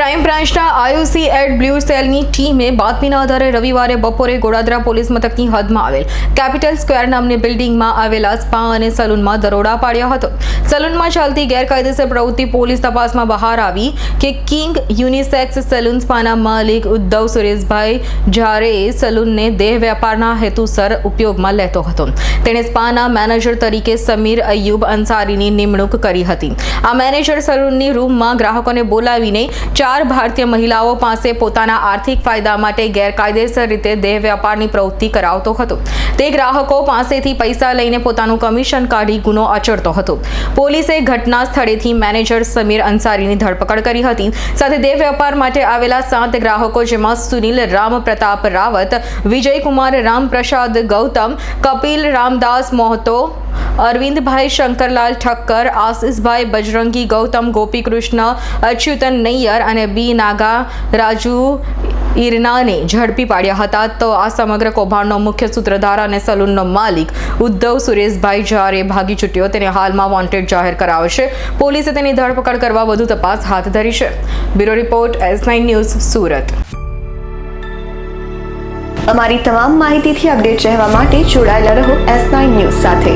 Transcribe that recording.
Crime બ્રાન્ચના આયુસી add blue સેલની ટીમે બાતમીના આધારે રવિવારે બપોરે ગોડાદરા પોલીસ મથકની હદમાં આવેલ કેપિટલ સ્ક્વેર નામની બિલ્ડિંગમાં આવેલા સ્પા અને સલૂનમાં દરોડા પાડ્યો હતો. સલૂનમાં ચાલતી ગેરકાયદેસર પ્રવૃત્તિ પોલીસ તપાસમાં બહાર આવી કે કિંગ યુનિસેક્સ સલૂન સ્પાના માલિક ઉદ્ધવ સુરેશભાઈ જ્યારે સલૂનને દેહ વેપારના હેતુસર ઉપયોગમાં લેતો હતો. તેણે સ્પાના મેનેજર તરીકે સમીર અયુબ અંસારીની નિમણૂક કરી હતી. આ મેનેજર સલૂનની રૂમમાં ગ્રાહકોને બોલાવીને ચાર ભારતીય મહિલાઓ પાસે પોતાના આર્થિક ફાયદા માટે ગેરકાયદેસર રીતે દેહ વ્યાપારની પ્રવૃત્તિ કરાવતો હતો. તે ગ્રાહકો પાસેથી પૈસા લઈને પોતાનું કમિશન કાઢી ગુનો આચરતો હતો. પોલીસે ઘટના સ્થળેથી મેનેજર સમીર અંસારીની ધરપકડ કરી હતી. સાથે દેહ વ્યાપાર માટે આવેલા સાત ગ્રાહકો જેમાં સુનિલ રામ પ્રતાપ રાવત, વિજયકુમાર રામપ્રસાદ ગૌતમ, કપિલ રામદાસ મોહતો અરવિંદભાઈ શંકરલાલ ઠક્કર, આશિષભાઈ બજરંગી, ગૌતમ ગોપીકૃષ્ણ, અચ્યુતન નૈયર અને બી. નાગા રાજુ ઈરનાને ઝડપી પાડ્યા હતા. તો આ સમગ્ર કૌભાંડનો મુખ્ય સૂત્રધાર અને સલૂનનો માલિક ઉદ્ધવ સુરેશભાઈ જારે ભાગી છૂટ્યો, તેને હાલમાં વોન્ટેડ જાહેર કરાયો છે પોલીસે તેની ધરપકડ કરવા વધુ તપાસ હાથ ધરી છે. Bureau report, S nine news, Surat. અમારી તમામ માહિતીથી અપડેટ રહેવા માટે જોડાયેલા રહો એસ ન્યૂઝ સાથે.